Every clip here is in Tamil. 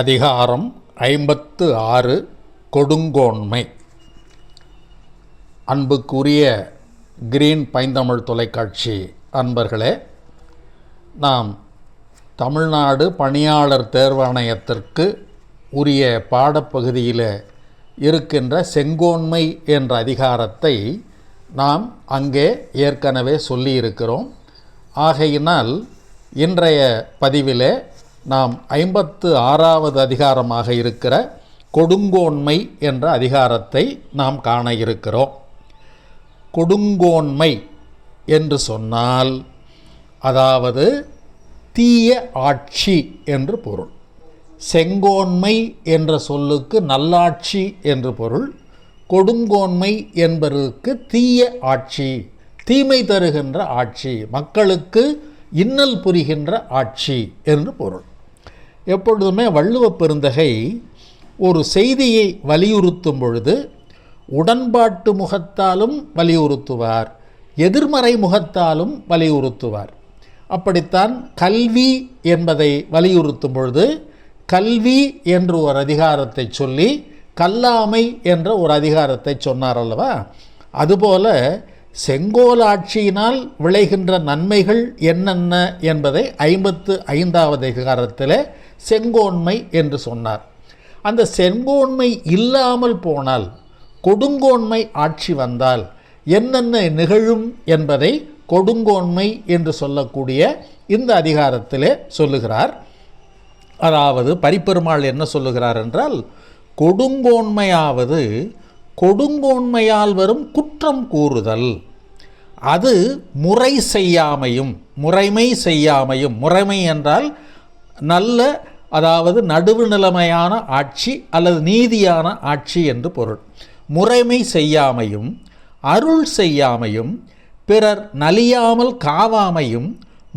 அதிகாரம் ஐம்பத்து ஆறு கொடுங்கோன்மை. அன்புக்குரிய கிரீன் பைந்தமிழ் தொலைக்காட்சி அன்பர்களே நாம் தமிழ்நாடு பணியாளர் தேர்வாணையத்திற்கு உரிய பாடப்பகுதியில் இருக்கின்ற செங்கோன்மை என்ற அதிகாரத்தை நாம் அங்கே ஏற்கனவே சொல்லியிருக்கிறோம். ஆகையினால் இன்றைய பதிவிலே நாம் ஐம்பத்து ஆறாவது அதிகாரமாக இருக்கிற கொடுங்கோன்மை என்ற அதிகாரத்தை நாம் காண இருக்கிறோம். கொடுங்கோன்மை என்று சொன்னால் அதாவது தீய ஆட்சி என்று பொருள். செங்கோன்மை என்ற சொல்லுக்கு நல்லாட்சி என்று பொருள். கொடுங்கோன்மை என்பதற்கு தீய ஆட்சி தீமை தருகின்ற ஆட்சி மக்களுக்கு இன்னல் புரிகின்ற ஆட்சி என்று பொருள். எப்பொழுதுமே வள்ளுவ பெருந்தகை ஒரு செய்தியை வலியுறுத்தும் பொழுது உடன்பாட்டு முகத்தாலும் வலியுறுத்துவார் எதிர்மறை முகத்தாலும் வலியுறுத்துவார். அப்படித்தான் கல்வி என்பதை வலியுறுத்தும் பொழுது கல்வி என்று ஒரு அதிகாரத்தை சொல்லி கல்லாமை என்ற ஒரு அதிகாரத்தை சொன்னார் அல்லவா? அதுபோல செங்கோல் ஆட்சியினால் விளைகின்ற நன்மைகள் என்னென்ன என்பதை ஐம்பத்து ஐந்தாவது அதிகாரத்தில் செங்கோன்மை என்று சொன்னார். அந்த செங்கோன்மை இல்லாமல் போனால் கொடுங்கோன்மை ஆட்சி வந்தால் என்னென்ன நிகழும் என்பதை கொடுங்கோன்மை என்று சொல்லக்கூடிய இந்த அதிகாரத்திலே சொல்லுகிறார். அதாவது பரிப்பெருமாள் என்ன சொல்லுகிறார் என்றால் கொடுங்கோன்மையாவது கொடுங்கோன்மையால் வரும் குற்றம் கூறுதல். அது முறை செய்யாமையும் முறைமை செய்யாமையும் முறைமை என்றால் நல்ல அதாவது நடுவுநிலைமையான ஆட்சி அல்லது நீதியான ஆட்சி என்று பொருள். முறைமை செய்யாமையும் அருள் செய்யாமையும் பிறர் நலியாமல் காவாமையும்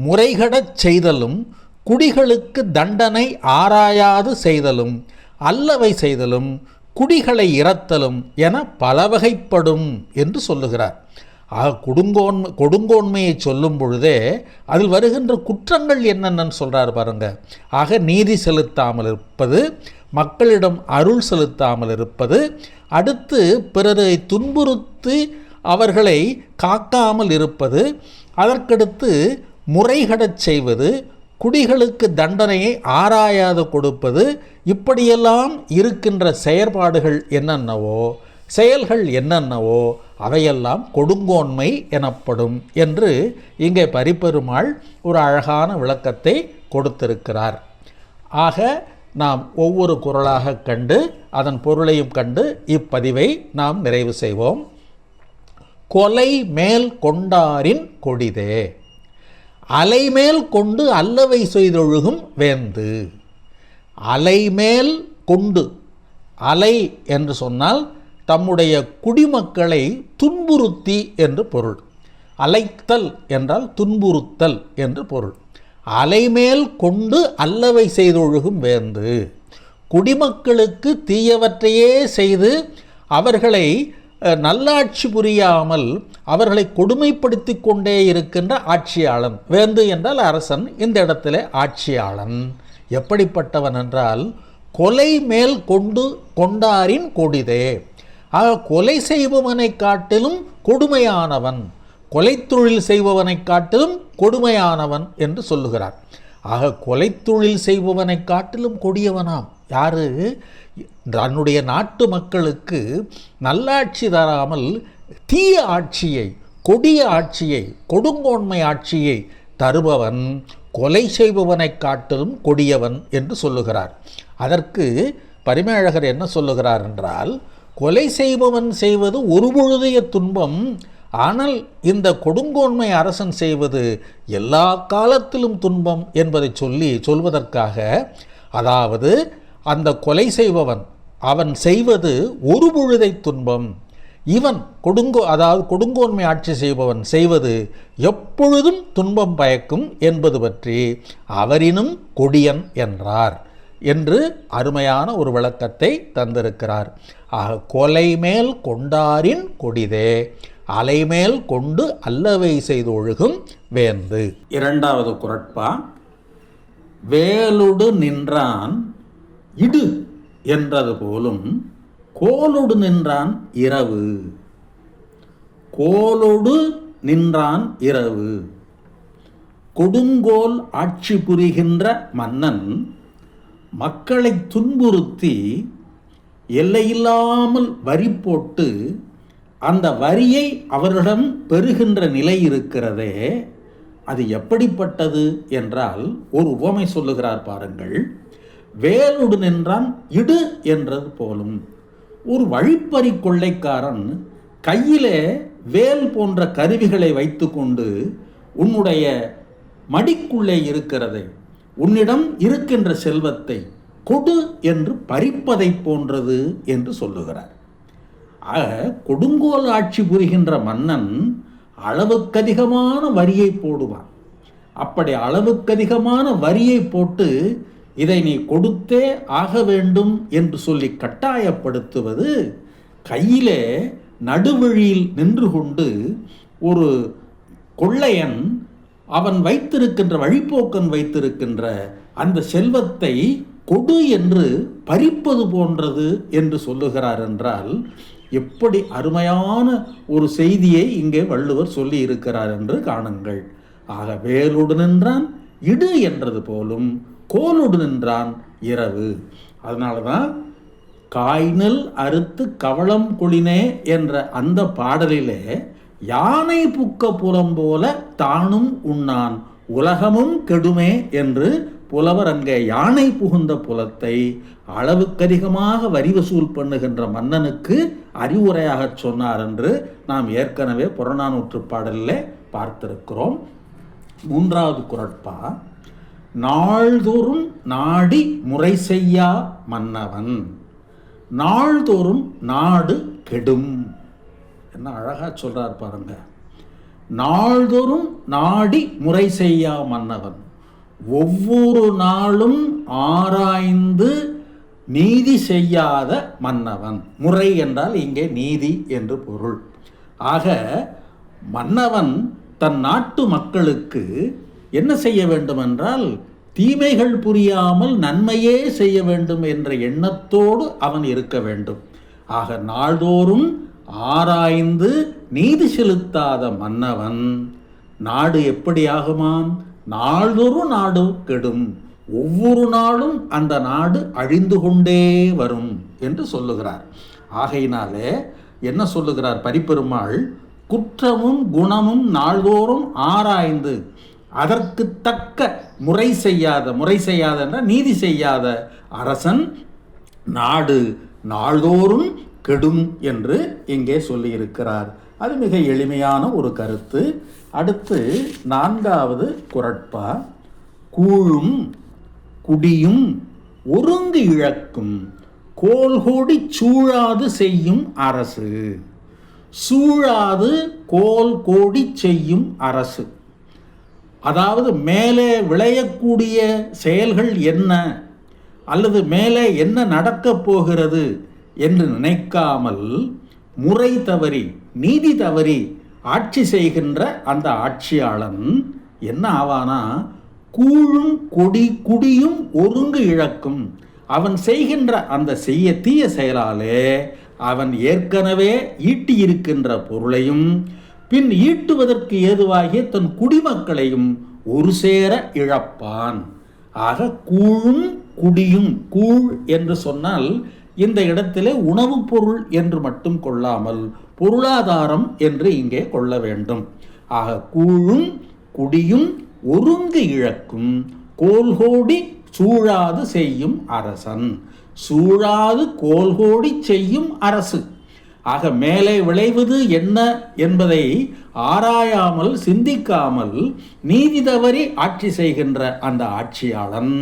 முறைகடச் செய்தலும் குடிகளுக்கு தண்டனை ஆராயாது செய்தலும் அல்லவை செய்தலும் குடிகளை இறத்தலும் என பலவகைப்படும் என்று சொல்லுகிறார். கொடுங்கோன்மை கொடுங்கோன்மையை சொல்லும் பொழுதே அதில் வருகின்ற குற்றங்கள் என்னென்னு சொல்கிறார் பாருங்க. ஆக நீதி செலுத்தாமல் இருப்பது மக்களிடம் அருள் செலுத்தாமல் இருப்பது அடுத்து பிறரை துன்புறுத்தி அவர்களை காக்காமல் இருப்பது அதற்கடுத்து முறைகடச் செய்வது குடிகளுக்கு தண்டனையை ஆராயாது கொடுப்பது இப்படியெல்லாம் இருக்கின்ற செயற்பாடுகள் என்னென்னவோ செயல்கள் என்னென்னவோ அவையெல்லாம் கொடுங்கோன்மை எனப்படும் என்று இங்கே பரிப்பெருமாள் ஒரு அழகான விளக்கத்தை கொடுத்திருக்கிறார். ஆக நாம் ஒவ்வொரு குரலாக கண்டு அதன் பொருளையும் கண்டு இப்பதிவை நாம் நிறைவு செய்வோம். கொலை மேல் கொண்டாரின் கொடிதே. அலைமேல் கொண்டு அல்லவை செய்தொழுகும் வேந்து. அலைமேல் கொண்டு அலை என்று சொன்னால் தம்முடைய குடிமக்களை துன்புறுத்தி என்று பொருள். அலைத்தல் என்றால் துன்புறுத்தல் என்று பொருள். அலைமேல் கொண்டு அல்லவை செய்தொழுகும் வேந்து. குடிமக்களுக்கு தீயவற்றையே செய்து அவர்களை நல்லாட்சி புரியாமல் அவர்களை கொடுமைப்படுத்தி கொண்டே இருக்கின்ற ஆட்சியாளன். வேந்து என்றால் அரசன் இந்த இடத்துல ஆட்சியாளன். எப்படிப்பட்டவன் என்றால் கொலை மேல் கொண்டு கொண்டாரின் கொடிதே. ஆக கொலை செய்பவனை காட்டிலும் கொடுமையானவன். கொலை தொழில் செய்பவனை காட்டிலும் கொடுமையானவன் என்று சொல்லுகிறார். ஆக கொலை தொழில் செய்பவனை காட்டிலும் கொடியவனாம். யாரு? தன்னுடைய நாட்டு மக்களுக்கு நல்லாட்சி தராமல் தீய ஆட்சியை கொடிய ஆட்சியை கொடுங்கோன்மை ஆட்சியை தருபவன் கொலை செய்பவனை காட்டிலும் கொடியவன் என்று சொல்லுகிறார். அதற்கு பரிமேழகர் என்ன சொல்லுகிறார் என்றால் கொலை செய்பவன் செய்வது ஒருபொழுதைய துன்பம். ஆனால் இந்த கொடுங்கோன்மை அரசன் செய்வது எல்லா காலத்திலும் துன்பம் என்பதை சொல்லி சொல்வதற்காக அதாவது அந்த கொலை செய்பவன் அவன் செய்வது ஒரு பொழுதை துன்பம். இவன் கொடுங்கோ அதாவது கொடுங்கோன்மை ஆட்சி செய்பவன் செய்வது எப்பொழுதும் துன்பம் பயக்கும் என்பது பற்றி அவரினும் கொடியன் என்றார். என்று அருமையான ஒரு விளக்கத்தை தந்திருக்கிறார். ஆக கொலை மேல் கொண்டாரின் கொடிதே அலைமேல் கொண்டு அல்லவை செய்து ஒழுகும் வேந்து. இரண்டாவது குரட்பா வேலுடு நின்றான் இடு என்றது போலும் கோலொடு நின்றான் இரவு. கோலொடு நின்றான் இரவு. கொடுங்கோல் ஆட்சி புரிகின்ற மன்னன் மக்களை துன்புறுத்தி எல்லையில்லாமல் வரி போட்டு அந்த வரியை அவர்களிடம் பெறுகின்ற நிலை இருக்கிறதே அது எப்படிப்பட்டது என்றால் ஒரு உவமை சொல்லுகிறார் பாருங்கள். வேலுடு நின்றான் இடு என்றது போலும். ஒரு வழிப்பறி கொள்ளைக்காரன் கையிலே வேல் போன்ற கருவிகளை வைத்துக்கொண்டு உன்னுடைய மடிக்குள்ளே இருக்கிறதை உன்னிடம் இருக்கின்ற செல்வத்தை கொடு என்று பறிப்பதை போன்றது என்று சொல்லுகிறார். ஆக கொடுங்கோல் ஆட்சி புரிகின்ற மன்னன் அளவுக்கதிகமான வரியை போடுவான். அப்படி அளவுக்கதிகமான வரியை போட்டு இதை நீ கொடுத்தே ஆக வேண்டும் என்று சொல்லி கட்டாயப்படுத்துவது கையிலே நடுவழியில் நின்று கொண்டு ஒரு கொள்ளையன் அவன் வைத்திருக்கின்ற வழிப்போக்கன் வைத்திருக்கின்ற அந்த செல்வத்தை கொடு என்று பறிப்பது போன்றது என்று சொல்லுகிறார் என்றால் எப்படி அருமையான ஒரு செய்தியை இங்கே வள்ளுவர் சொல்லி இருக்கிறார் என்று காணுங்கள். ஆக வேலோடு நின்றான் இடு என்றது போலும் கோலோடு நின்றான் இரவு. அதனால தான் காய்நெல் அறுத்து கவளம் கொளினே என்ற அந்த பாடலிலே யானை புக்க புலம் போல தானும் உண்ணான். உலகமும் கெடுமே என்று புலவர் அங்கே யானை புகுந்த புலத்தை அளவுக்கதிகமாக வரி வசூல் பண்ணுகின்ற மன்னனுக்கு அறிவுரையாக சொன்னார் என்று நாம் ஏற்கனவே புறநானூற்று பாடலில் பார்த்திருக்கிறோம். மூன்றாவது குரட்பா நாள்தோறும் நாடி முறை செய்யா மன்னவன். நாள்தோறும் நாடு கெடும். என்ன அழகாக சொல்கிறார் பாருங்க. நாள்தோறும் நாடி முறை செய்யா மன்னவன். ஒவ்வொரு நாளும் ஆராய்ந்து நீதி செய்யாத மன்னவன். முறை என்றால் இங்கே நீதி என்று பொருள். ஆக மன்னவன் தன் நாட்டு மக்களுக்கு என்ன செய்ய வேண்டுமென்றால் தீமைகள் புரியாமல் நன்மையே செய்ய வேண்டும் என்ற எண்ணத்தோடு அவன் இருக்க வேண்டும். ஆக நாள்தோறும் ஆராய்ந்து நீதி செலுத்தாத மன்னவன். நாடு எப்படியாகுமாம் நாள்தொரு நாடு கெடும். ஒவ்வொரு நாளும் அந்த நாடு அழிந்து கொண்டே வரும் என்று சொல்லுகிறார். ஆகையினாலே என்ன சொல்லுகிறார் பரிப்பெருமாள்? குற்றமும் குணமும் நாள்தோறும் ஆராய்ந்து அதற்கு தக்க முறை செய்யாத முறை செய்யாத நீதி செய்யாத அரசன் நாடு நாள்தோறும் கெடும் என்று இங்கே சொல்லியிருக்கிறார். அது மிக எளிமையான ஒரு கருத்து. அடுத்து நான்காவது குரட்பா. கூழும் குடியும் ஒருங்கு இழக்கும். கோல்கோடி சூழாது செய்யும் அரசு. சூழாது கோல் கோடி செய்யும் அரசு. அதாவது மேலே விளையக்கூடிய செயல்கள் என்ன? அல்லது மேலே என்ன நடக்கப் போகிறது? என்று நினைக்காமல் முறை தவறி நீதி தவறி ஆட்சி செய்கின்ற அந்த ஆட்சியாளன் என்ன ஆவானா? கூழும் கொடி குடியும் ஒருங்கு இழக்கும். அவன் செய்கின்ற அந்த செய்ய தீய செயலாலே அவன் ஏற்கனவே ஈட்டியிருக்கின்ற பொருளையும் பின் ஈட்டுவதற்கு ஏதுவாகிய தன் குடிமக்களையும் ஒரு சேர இழப்பான். ஆக கூழும் குடியும் கூழ் என்று சொன்னால் இந்த இடத்திலே உணவுப் பொருள் என்று மட்டும் கொள்ளாமல் பொருளாதாரம் என்று இங்கே கொள்ள வேண்டும். ஆக கூழும் குடியும் ஒருங்கு இழக்கும் கோல்கோடி சூழாது செய்யும் அரசன். சூழாது கோல்கோடி செய்யும் அரசு. ஆக மேலே விளைவது என்ன என்பதை ஆராயாமல் சிந்திக்காமல் நீதி தவறி ஆட்சி செய்கின்ற அந்த ஆட்சியாளன்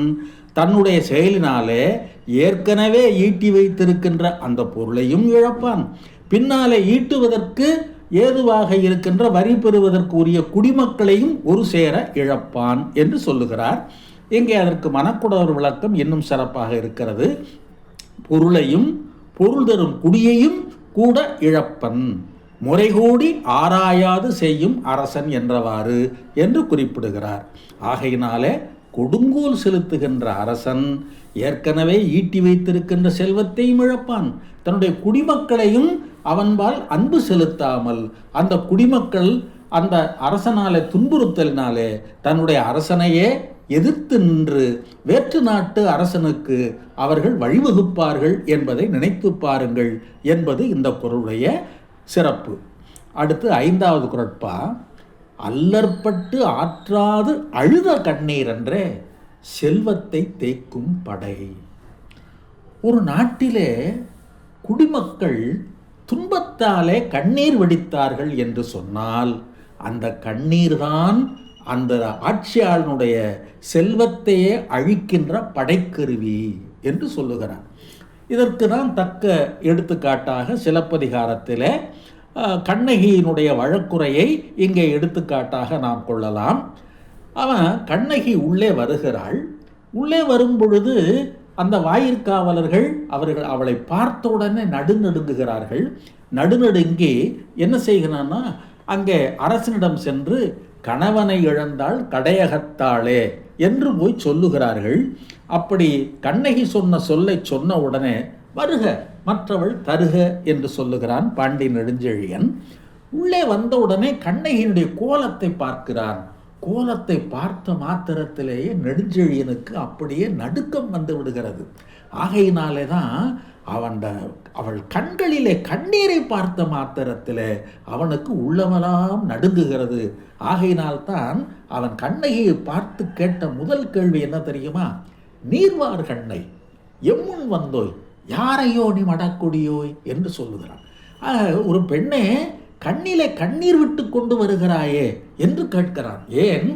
தன்னுடைய செயலினாலே ஏற்கனவே ஈட்டி வைத்திருக்கின்ற அந்த பொருளையும் இழப்பான். பின்னாலே ஈட்டுவதற்கு ஏதுவாக இருக்கின்ற வரி பெறுவதற்கு உரிய குடிமக்களையும் ஒரு சேர இழப்பான் என்று சொல்லுகிறார். இங்கே அதற்கு மனக்குடவர் விளக்கம் இன்னும் சிறப்பாக இருக்கிறது. பொருளையும் பொருள் தரும் குடியையும் கூட இழப்பன். முறைகூடி ஆராயாது செய்யும் அரசன் என்றவாறு என்று குறிப்பிடுகிறார். ஆகையினாலே கொடுங்கோல் செலுத்துகின்ற அரசன் ஏற்கனவே ஈட்டி வைத்திருக்கின்ற செல்வத்தையும் இழப்பான். தன்னுடைய குடிமக்களையும் அவன்பால் அன்பு செலுத்தாமல் அந்த குடிமக்கள் அந்த அரசனாலே துன்புறுத்தலினாலே தன்னுடைய அரசனையே எதிர்த்து நின்று வேற்று நாட்டு அரசனுக்கு அவர்கள் வழிவகுப்பார்கள் என்பதை நினைத்து பாருங்கள் என்பது இந்த பொருளுடைய சிறப்பு. அடுத்து ஐந்தாவது குரட்பா. அல்லற்பட்டு ஆற்றாது அழுத கண்ணீர் என்றே செல்வத்தை தேய்க்கும் படை. ஒரு நாட்டிலே குடிமக்கள் துன்பத்தாலே கண்ணீர் வெடித்தார்கள் என்று சொன்னால் அந்த கண்ணீர் தான் அந்த ஆட்சியாளனுடைய செல்வத்தையே அழிக்கின்ற படைக்கருவி என்று சொல்லுகிறார். இதற்கு தான் தக்க எடுத்துக்காட்டாக சிலப்பதிகாரத்தில் கண்ணகியினுடைய வழக்குறையை இங்கே எடுத்துக்காட்டாக நாம் கொள்ளலாம். அவன் கண்ணகி உள்ளே வருகிறாள். உள்ளே வரும் பொழுது அந்த வாயிற்காவலர்கள் அவர்கள் அவளை பார்த்த உடனே நடுநடுங்குகிறார்கள். நடுநடுங்கி என்ன செய்கிறான்னா அங்கே அரசனிடம் சென்று கணவனை இழந்தாள் கடையகத்தாளே என்று போய் சொல்லுகிறார்கள். அப்படி கண்ணகி சொன்ன சொல்லை சொன்ன உடனே வருக மற்றவள் தருக என்று சொல்லுகிறான் பாண்டி நெடுஞ்செழியன். உள்ளே வந்தவுடனே கண்ணகியினுடைய கோலத்தை பார்க்கிறான். கோலத்தை பார்த்த மாத்திரத்திலேயே நெடுஞ்செழியனுக்கு அப்படியே நடுக்கம் வந்து விடுகிறது. ஆகையினாலே தான் அவன் அவள் கண்களிலே கண்ணீரை பார்த்த மாத்திரத்தில் அவனுக்கு உள்ளமெல்லாம் நடுங்குகிறது. ஆகையினால்தான் அவன் கண்ணகியை பார்த்து கேட்ட முதல் கேள்வி என்ன தெரியுமா? நீர்வார் கண்ணை எம்முன் வந்தோய்? யாரையோ நீ மடக்குடியோய் என்று சொல்லுகிறான். ஒரு பெண்ணே கண்ணிலே கண்ணீர் விட்டு கொண்டு வருகிறாயே என்று கேட்கிறான். ஏன்?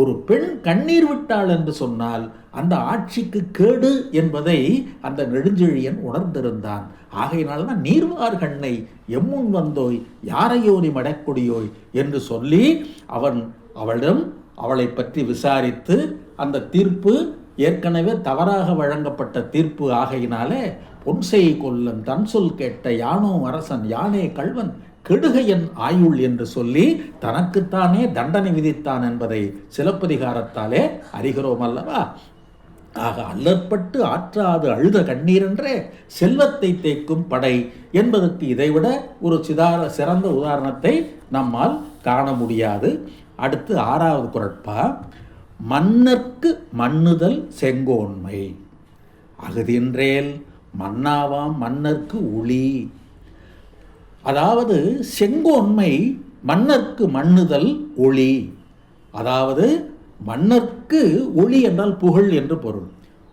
ஒரு பெண் கண்ணீர் விட்டாள் என்று சொன்னால் அந்த ஆட்சிக்கு கேடு என்பதை அந்த நெடுஞ்செழியன் உணர்ந்திருந்தான். ஆகையினால் தான் நீர்வார் கண்ணை எம்முன் வந்தோய் யாரையோ நீ மடக்குடியோய் என்று சொல்லி அவன் அவளிடம் அவளை பற்றி விசாரித்து அந்த தீர்ப்பு ஏற்கனவே தவறாக வழங்கப்பட்ட தீர்ப்பு. ஆகையினாலே பொன்செய் கொல்லன் தன் சொல் கேட்ட யானோ அரசன் யானே கள்வன் கெடுகையன் ஆயுள் என்று சொல்லி தனக்குத்தானே தண்டனை விதித்தான் என்பதை சிலப்பதிகாரத்தாலே அறிகிறோம் அல்லவா? ஆக அல்லற்பட்டு ஆற்றாது அழுத கண்ணீரென்றே செல்வத்தை தேய்க்கும் படை என்பதற்கு இதைவிட ஒரு சிதார சிறந்த உதாரணத்தை நம்மால் காண முடியாது. அடுத்து ஆறாவது குரட்பா மன்னர்க்கு மன்னுதல் செங்கோன்மை. அகுதின்றேல் மன்னாவாம் மன்னர்க்கு உளி அதாவது செங்கோன்மை மன்னர்க்கு மண்ணுதல் ஒளி. அதாவது மன்னர்க்கு ஒளி என்றால் புகழ் என்று பொருள்.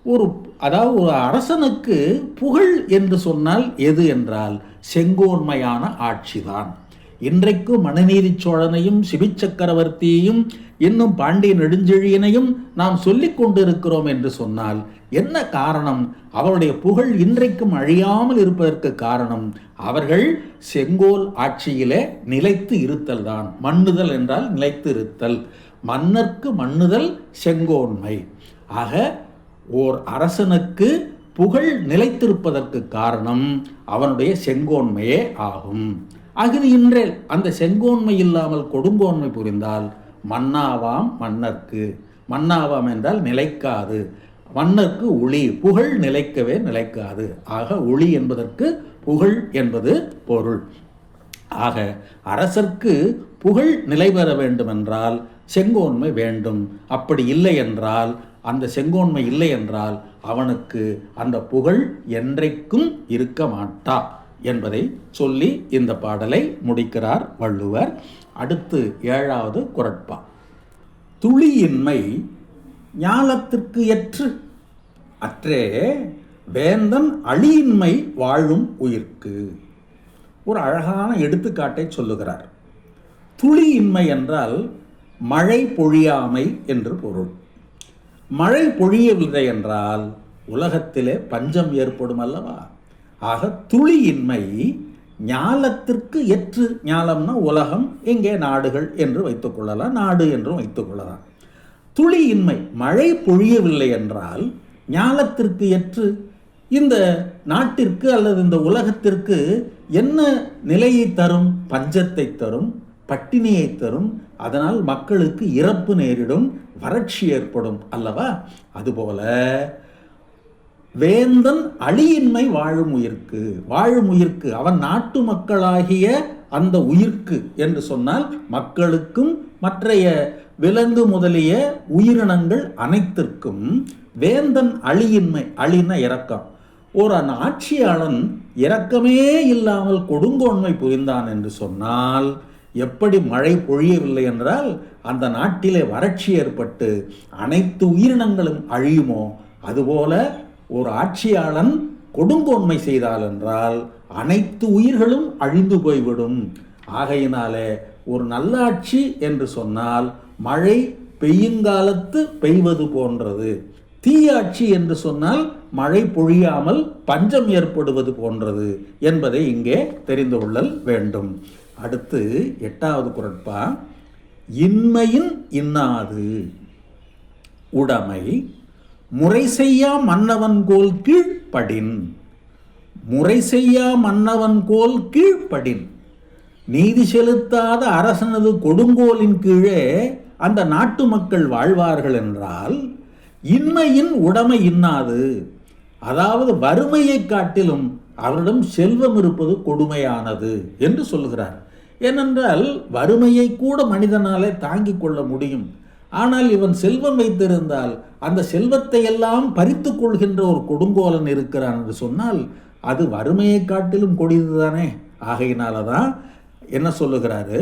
ஒரு அதாவது ஒரு அரசனுக்கு புகழ் என்று சொன்னால் எது என்றால் செங்கோன்மையான ஆட்சிதான். இன்றைக்கு மனுநீதி சோழனையும் சிபிச்சக்கரவர்த்தியையும் இன்னும் பாண்டிய நெடுஞ்செழியனையும் நாம் சொல்லிக் கொண்டிருக்கிறோம் என்று சொன்னால் என்ன காரணம்? அவருடைய புகழ் இன்றைக்கும் அழியாமல் இருப்பதற்கு காரணம் அவர்கள் செங்கோல் ஆட்சியிலே நிலைத்து இருத்தல் தான் மண்ணுதல் என்றால் நிலைத்து இருத்தல். மன்னர்க்கு மண்ணுதல் செங்கோன்மை. ஆக ஓர் அரசனுக்கு புகழ் நிலைத்திருப்பதற்கு காரணம் அவனுடைய செங்கோன்மையே ஆகும். அகுதி இன்றே அந்த செங்கோன்மை இல்லாமல் கொடுங்கோன்மை புரிந்தால் மன்னாவாம் மன்னர்க்கு. மன்னாவாம் என்றால் நிலைக்காது. மன்னர்க்கு ஒளி புகழ் நிலைக்கவே நிலைக்காது. ஆக ஒளி என்பதற்கு புகழ் என்பது பொருள். ஆக அரசர்க்கு புகழ் நிலை பெற வேண்டுமென்றால் செங்கோன்மை வேண்டும். அப்படி இல்லை என்றால் அந்த செங்கோன்மை இல்லை என்றால் அவனுக்கு அந்த புகழ் என்றைக்கும் இருக்க மாட்டா என்பதை சொல்லி இந்த பாடலை முடிக்கிறார் வள்ளுவர். அடுத்து ஏழாவது குரட்பா. துளியின்மை ஞாலத்திற்கு ஏற்று அற்றே வேந்தன் அழியின்மை வாழும் உயிர்க்கு. ஒரு அழகான எடுத்துக்காட்டை சொல்லுகிறார். துளியின்மை என்றால் மழை பொழியாமை என்று பொருள். மழை பொழியவில்லை என்றால் உலகத்திலே பஞ்சம் ஏற்படும் அல்லவா? ஆக துளியின்மை ஞாலத்திற்கு எற்று ஞாலம்னா உலகம் எங்கே நாடுகள் என்று வைத்துக்கொள்ளலாம் நாடு என்றும் வைத்துக்கொள்ளலாம் துளியின்மை மழை பொழியவில்லை என்றால் ஞானத்திற்கு எற்று இந்த நாட்டிற்கு அல்லது இந்த உலகத்திற்கு என்ன நிலையை தரும்? பஞ்சத்தை தரும் பட்டினியை தரும் அதனால் மக்களுக்கு இறப்பு நேரிடும் வறட்சி ஏற்படும் அல்லவா? அதுபோல வேந்தன் அழியின்மை வாழும் உயிர்க்கு வாழும் உயிர்க்கு அவன் நாட்டு மக்களாகிய அந்த உயிர்க்கு என்று சொன்னால் மக்களுக்கும் மற்றைய விலங்கு முதலிய உயிரினங்கள் அனைத்திற்கும் வேந்தன் அழியின்மை அழின இறக்கம் ஒரு அந்த ஆட்சியாளன் இரக்கமே இல்லாமல் கொடுங்கோன்மை புரிந்தான் என்று சொன்னால் எப்படி மழை பொழியவில்லை என்றால் அந்த நாட்டிலே வறட்சி ஏற்பட்டு அனைத்து உயிரினங்களும் அழியுமோ அதுபோல ஒரு ஆட்சியாளன் கொடுங்கோன்மை செய்தால் என்றால் அனைத்து உயிர்களும் அழிந்து போய்விடும். ஆகையினாலே ஒரு நல்லாட்சி என்று சொன்னால் மழை பெய்யுங்காலத்து பெய்வது போன்றது. தீயாட்சி என்று சொன்னால் மழை பொழியாமல் பஞ்சம் ஏற்படுவது போன்றது என்பதை இங்கே தெரிந்து கொள்ளல் வேண்டும். அடுத்து எட்டாவது குரட்பா இன்மையின் இன்னாது. உடைமை முறை செய்யா மன்னவன் கோல் கீழ்ப்படின். முறை செய்யா மன்னவன் கோல் கீழ்ப்படின். நீதி செலுத்தாத அரசனது கொடுங்கோலின் கீழே அந்த நாட்டு மக்கள் வாழ்வார்கள் என்றால் இன்மையின் உடைமை இன்னாது. அதாவது வறுமையை காட்டிலும் அவரிடம் செல்வம் இருப்பது கொடுமையானது என்று சொல்லுகிறார். ஏனென்றால் வறுமையை கூட மனிதனாலே தாங்கிக் கொள்ள முடியும். ஆனால் இவன் செல்வம் வைத்திருந்தால் அந்த செல்வத்தை எல்லாம் பறித்து கொள்கின்ற ஒரு கொடுங்கோலன் இருக்கிறான் என்று சொன்னால் அது வறுமையை காட்டிலும் கொடியதுதானே ஆகையினால தான் என்ன சொல்லுகிறாரு?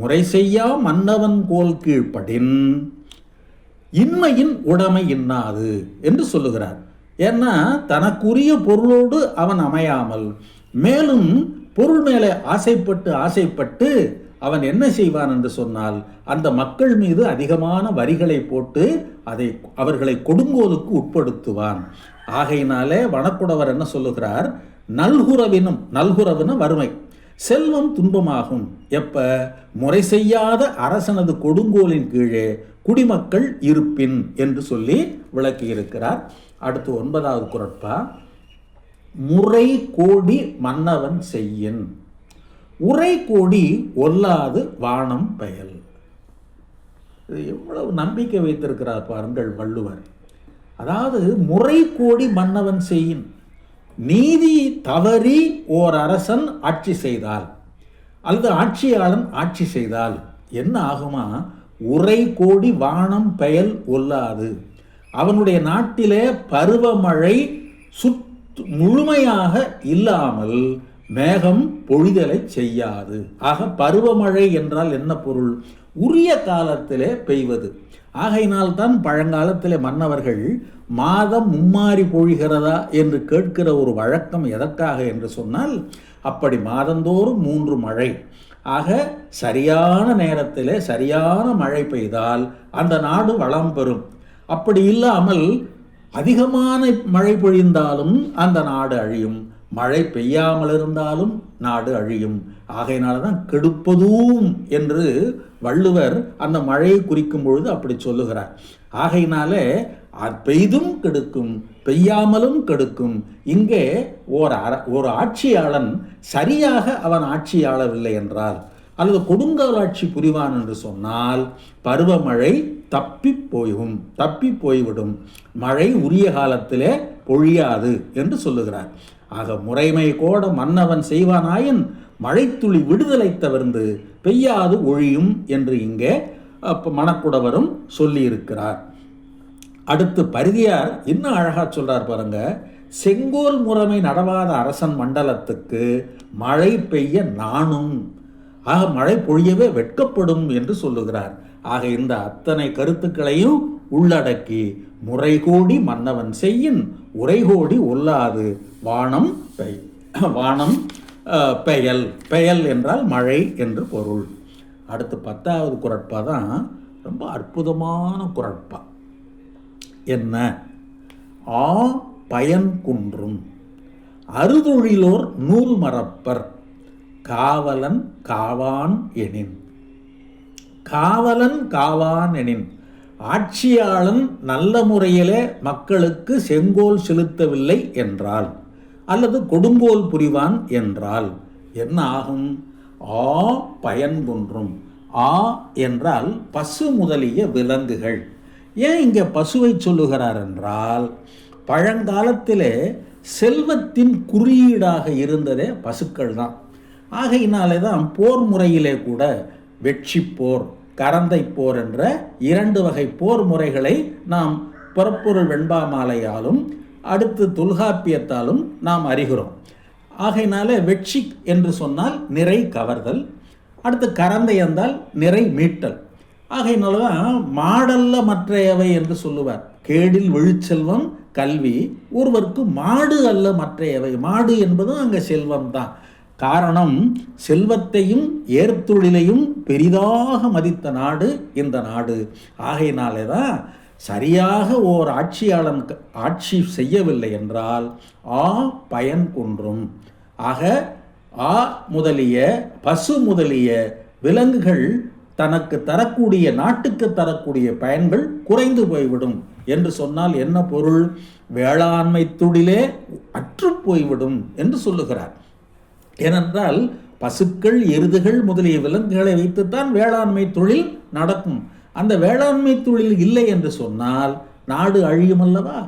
முறை செய்யா மன்னவன் கோல் கீழ்ப்படின். இன்மையின் உடைமை இன்னாது என்று சொல்லுகிறார். ஏன்னா தனக்குரிய பொருளோடு அவன் அமையாமல் மேலும் பொருள் மேலே ஆசைப்பட்டு ஆசைப்பட்டு அவன் என்ன செய்வான் என்று சொன்னால் அந்த மக்கள் மீது அதிகமான வரிகளை போட்டு அதை அவர்களை கொடுங்கோலுக்கு உட்படுத்துவான். ஆகையினாலே வனக்குடவர் என்ன சொல்லுகிறார்? நல்குறவினும் நல்குறவினும் வறுமை. செல்வம் துன்பமாகும். எப்ப? முறை செய்யாத அரசனது கொடுங்கோலின் கீழே குடிமக்கள் இருப்பின் என்று சொல்லி விளக்கியிருக்கிறார். அடுத்து ஒன்பதாவது குரட்பா. முறை கோடி மன்னவன் செய்யின். உரை கோடி ஒல்லாது வானம் பெயல். எவ்வளவு நம்பிக்கை வைத்திருக்கிறார் பாருங்கள் வள்ளுவர். அதாவது முறை கோடி மன்னவன் செய்யின். நீதி தவறி ஓர் அரசன் ஆட்சி செய்தால் அல்லது ஆட்சியாளன் ஆட்சி செய்தால் என்ன ஆகுமா? உரை கோடி வானம் பெயல் ஒல்லாது அவனுடைய நாட்டிலே பருவமழை சுத் முழுமையாக இல்லாமல் மேகம் பொழிதலை செய்யாது. ஆக பருவமழை என்றால் என்ன பொருள்? உரிய காலத்திலே பெய்வது. ஆகையினால்தான் பழங்காலத்திலே மன்னவர்கள் மாதம் மும்மாறி பொழிகிறதா என்று கேட்கிற ஒரு வழக்கம் எதற்காக என்று சொன்னால் அப்படி மாதந்தோறும் மூன்று மழை. ஆக சரியான நேரத்தில் சரியான மழை பெய்தால் அந்த நாடு வளம் பெறும். அப்படி இல்லாமல் அதிகமான மழை பொழிந்தாலும் அந்த நாடு அழியும். மழை பெய்யாமல் இருந்தாலும் நாடு அழியும். ஆகையினால தான் கெடுப்பதும் என்று வள்ளுவர் அந்த மழையை குறிக்கும் பொழுது அப்படி சொல்லுகிறார். ஆகையினாலே பெய்தும் கெடுக்கும் பெய்யாமலும் கெடுக்கும். இங்கே ஓர் ஒரு ஆட்சியாளன் சரியாக அவன் ஆட்சியாளவில்லை என்றால் அல்லது கொடுங்காலாட்சி புரிவான் என்று சொன்னால் பருவமழை தப்பி போயும் தப்பி போய்விடும். மழை உரிய காலத்திலே பொழியாது என்று சொல்லுகிறார். ஆக முறைமை கூட மன்னவன் செய்வானாயின் மழைத்துளி விடுதலை தவிர்ந்து பெய்யாது ஒழியும் என்று இங்கே மணக்குடவரும் சொல்லியிருக்கிறார். அடுத்து பரிதியார் இன்னும் அழகாக சொல்கிறார் பாருங்க செங்கோல் முறைமை நடவாத அரசன் மண்டலத்துக்கு மழை பெய்ய நானும் ஆக மழை பொழியவே வெட்கப்படும் என்று சொல்லுகிறார். ஆக இந்த அத்தனை கருத்துக்களையும் உள்ளடக்கி முறைகோடி மன்னவன் செய்யின் உரைகோடி ஒல்லாது வானம் பெய் வானம் பெயல். பெயல் என்றால் மழை என்று பொருள். அடுத்து பத்தாவது குரட்பா தான் ரொம்ப அற்புதமான குரட்பா என்ன? ஆ பயன் குன்றும். அறுதொழிலோர் நூல் மறப்பர். காவலன் காவான் எனின். காவலன் காவான் எனின். ஆட்சியாளன் நல்ல முறையிலே மக்களுக்கு செங்கோல் செலுத்தவில்லை என்றால். அல்லது கொடுங்கோல் புரிவான் என்றால் என்ன ஆகும்? ஆ பயன்குன்றும் ஆ என்றால் பசு முதலிய விலங்குகள். ஏன் இங்கே பசுவை சொல்லுகிறார் என்றால் பழங்காலத்திலே செல்வத்தின் குறியீடாக இருந்ததே பசுக்கள் தான். ஆகையினாலே தான் போர் முறையிலே கூட வெற்றி போர் கரந்தை போர் என்ற இரண்டு வகை போர் முறைகளை நாம் புறப்பொருள் வெண்பாமாலையாலும் அடுத்து தொல்காப்பியத்தாலும் நாம் அறிகிறோம். ஆகையினால வெட்சிக் என்று சொன்னால் நிறை கவர்தல் அடுத்து கரந்தை என்றால் நிறை மீட்டல். ஆகையினால தான் மாடல்ல மற்றையவை என்று சொல்லுவார். கேடில் விழுச்செல்வம் கல்வி ஒருவருக்கு மாடு அல்ல மற்றையவை. மாடு என்பதும் அங்கே செல்வம் தான். காரணம் செல்வத்தையும் ஏர்த்தொழிலையும் பெரிதாக மதித்த நாடு இந்த நாடு. ஆகையினாலே தான் சரியாக ஓர் ஆட்சியாளன் ஆட்சி செய்யவில்லை என்றால் ஆ பயன் குன்றும். ஆக ஆ முதலிய பசு முதலிய விலங்குகள் தனக்கு தரக்கூடிய நாட்டுக்கு தரக்கூடிய பயன்கள் குறைந்து போய்விடும். என்று சொன்னால் என்ன பொருள்? வேளாண்மை தொழிலே அற்று போய்விடும் என்று சொல்லுகிறார். ஏனென்றால் பசுக்கள் எருதுகள் முதலிய விலங்குகளை வைத்துத்தான் வேளாண்மை தொழில் நடக்கும். அந்த வேளாண்மை தொழில் இல்லை என்று சொன்னால் நாடு அழியும் அல்லவா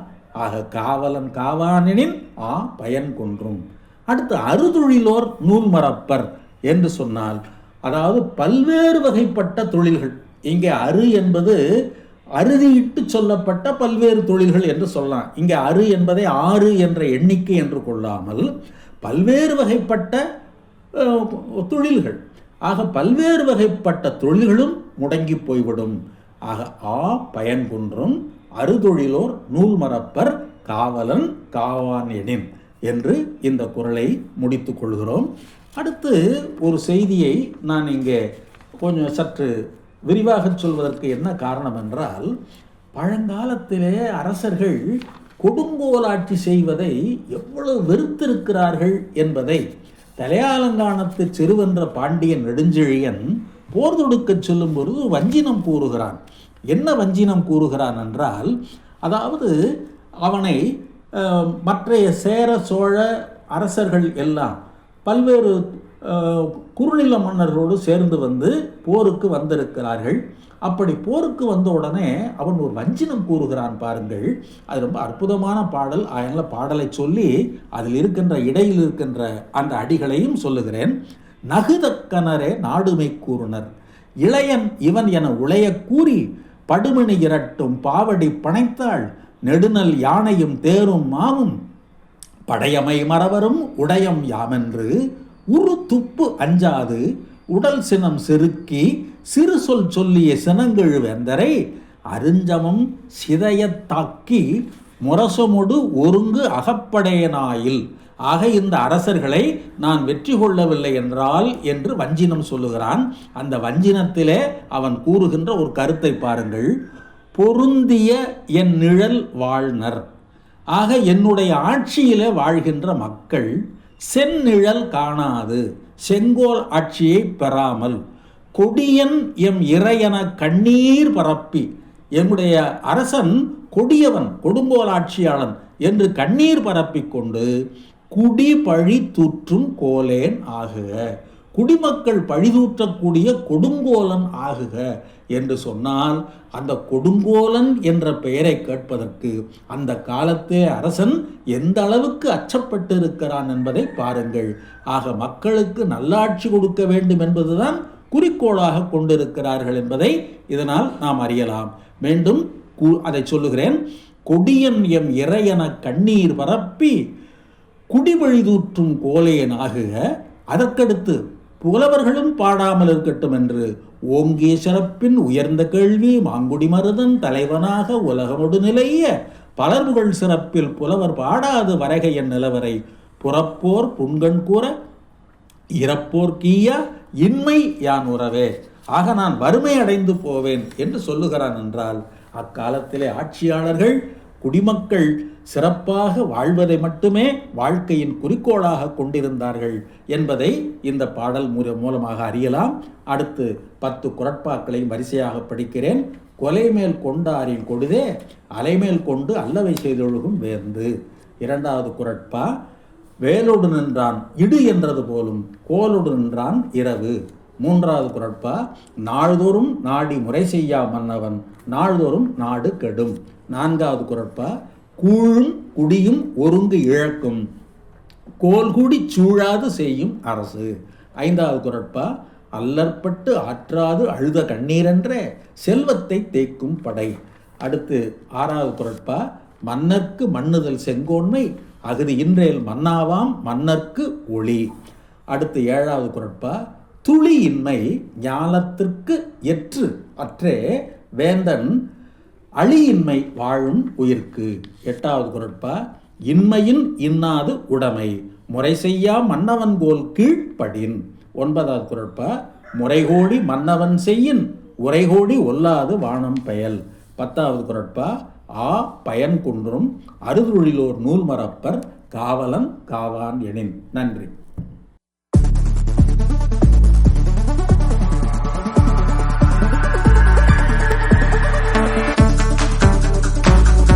ஆக காவலன் காவானெனின் ஆ பயன் கொன்றும். அடுத்து அறுதொழிலோர் நூல் மரப்பர் என்று சொன்னால் அதாவது பல்வேறு வகைப்பட்ட தொழில்கள். இங்கே அரு என்பது அறுதியிட்டு சொல்லப்பட்ட பல்வேறு தொழில்கள் என்று சொல்லலாம். இங்கே அரு என்பதை ஆறு என்ற எண்ணிக்கை என்று கொள்ளாமல் பல்வேறு வகைப்பட்ட தொழில்கள். ஆக பல்வேறு வகைப்பட்ட தொழில்களும் முடங்கி போய்விடும் ஆக ஆ பயன்குன்றும் அறுதொழிலோர் நூல் மறப்பர் காவலன் காவான் எனின் என்று இந்த குரலை முடித்து கொள்கிறோம். அடுத்து ஒரு செய்தியை நான் இங்கே கொஞ்சம் சற்று விரிவாக சொல்வதற்கு என்ன காரணம் என்றால் பழங்காலத்திலே அரசர்கள் கொடுங்கோலாட்சி செய்வதை எவ்வளவு வெறுத்திருக்கிறார்கள் என்பதை தலையாலங்கானத்து சிறுவென்ற பாண்டியன் நெடுஞ்செழியன் போர் தொடுக்க சொல்லும் பொழுது வஞ்சினம் கூறுகிறான். என்ன வஞ்சினம் கூறுகிறான் என்றால் அதாவது அவனை மற்றைய சேர சோழ அரசர்கள் எல்லாம் பல்வேறு குறுநில மன்னர்களோடு சேர்ந்து வந்து போருக்கு வந்திருக்கிறார்கள். அப்படி போருக்கு வந்த உடனே அவன் ஒரு வஞ்சினம் கூறுகிறான் பாருங்கள். அது ரொம்ப அற்புதமான பாடல். அதனால் பாடலை சொல்லி அதில் இருக்கின்ற இடையில் இருக்கின்ற அந்த அடிகளையும் சொல்லுகிறேன். நகுதக்கனரே நாடுமை கூறுனர். இளையன் இவன் என உளைய கூறி படுமணி இரட்டும் பாவடி பனைத்தாள் நெடுநல் யானையும் தேரும் மாவும் படையமை மறவரும் உடையம் யாமென்று. உரு துப்பு அஞ்சாது. உடல் சினம் செருக்கி சிறு சொல் சொல்லிய சினங்கள் வேந்தரை. அருஞ்சமம் சிதையத்தாக்கி தாக்கி முரசமொடு ஒருங்கு அகப்படையனாயில் ஆக இந்த அரசர்களை நான் வெற்றி கொள்ளவில்லை என்றால் என்று வஞ்சினம் சொல்லுகிறான். அந்த வஞ்சினத்திலே அவன் கூறுகின்ற ஒரு கருத்தை பாருங்கள். பொருந்திய என் நிழல் வாழ்னர் ஆக என்னுடைய ஆட்சியிலே வாழ்கின்ற மக்கள் செந்நிழல் காணாது செங்கோல் ஆட்சியை பெறாமல். கொடியன் எம் இறையன கண்ணீர் பரப்பி எம்முடைய அரசன் கொடியவன் கொடுங்கோல் ஆட்சியாளன் என்று கண்ணீர் பரப்பிக்கொண்டு குடி பழி தூற்றும் கோலேன் ஆகுக. குடிமக்கள் பழிதூற்றக்கூடிய கொடுங்கோலன் ஆகுக என்று சொன்னால் அந்த கொடுங்கோலன் என்ற பெயரை கேட்பதற்கு அந்த காலத்தே அரசன் எந்த அளவுக்கு அச்சப்பட்டு இருக்கிறான் என்பதை பாருங்கள். ஆக மக்களுக்கு நல்லாட்சி கொடுக்க வேண்டும் என்பதுதான் குறிக்கோளாக கொண்டிருக்கிறார்கள் என்பதை இதனால் நாம் அறியலாம். மீண்டும் கு- அதை சொல்லுகிறேன். கொடியன் எம் இறையன கண்ணீர் பரப்பி குடிவழிதூற்றும் கோலையன் ஆகுக அதற்கடுத்து புலவர்களும் பாடாமல் இருக்கட்டும் என்று ஓங்கேஸ்வரப்பின் சிறப்பின் உயர்ந்த கேள்வி மாங்குடி மருதன் தலைவனாக உலகமொடு நிலைய பலர்புகழ் சிறப்பில் புலவர் பாடாது வரகையன் என் நிலவரை புறப்போர் புண்கண் கூற இறப்போர் கீயா இன்மை யான் உறவே. ஆக நான் வறுமை அடைந்து போவேன் என்று சொல்லுகிறான் என்றால் அக்காலத்திலே ஆட்சியாளர்கள் குடிமக்கள் சிறப்பாக வாழ்வதை மட்டுமே வாழ்க்கையின் குறிக்கோளாக கொண்டிருந்தார்கள் என்பதை இந்த பாடல் மூல- மூலமாக அறியலாம். அடுத்து பத்து குரட்பாக்களையும் வரிசையாக படிக்கிறேன். கொலை மேல் கொண்டாரின் கொடுதே அலைமேல் கொண்டு அல்லவை செய்தொழுகும் வேந்து. இரண்டாவது குரட்பா வேலோடு நின்றான் இடு என்றது போலும் கோலோடு நின்றான் இரவு. மூன்றாவது குரட்பா நாள்தோறும் நாடி முறை செய்யா மன்னவன் நாள்தோறும் நாடு கெடும். நான்காவது குரட்பா கூழும் குடியும் ஒருங்கு இழக்கும். கோல்குடி சூழாது செய்யும் அரசு. ஐந்தாவது குரட்பா அல்லற்பட்டு ஆற்றாது அழுத கண்ணீரென்றே செல்வத்தை தேய்க்கும் படை. அடுத்து ஆறாவது குரட்பா மன்னர்க்கு மண்ணுதல் செங்கோன்மை அகுதி இன்றேல் மன்னாவாம் மன்னர்க்கு ஒளி. அடுத்து ஏழாவது குரட்பா துளியின்மை ஞானத்திற்கு எற்று அற்றே வேந்தன் அழியின்மை வாழும் உயிர்க்கு. எட்டாவது குரட்பா இன்மையின் இன்னாது உடைமை முறை செய்யா மன்னவன் போல் கீழ்ப்படின். ஒன்பதாவது குரட்பா முறைகோடி மன்னவன் செய்யின் உரைகோடி ஒல்லாது வானம் பயல். பத்தாவது குரட்பா ஆ பயன் குன்றும் அருதொழிலோர் நூல் மறப்பர் காவலன் காவான் எனின். நன்றி.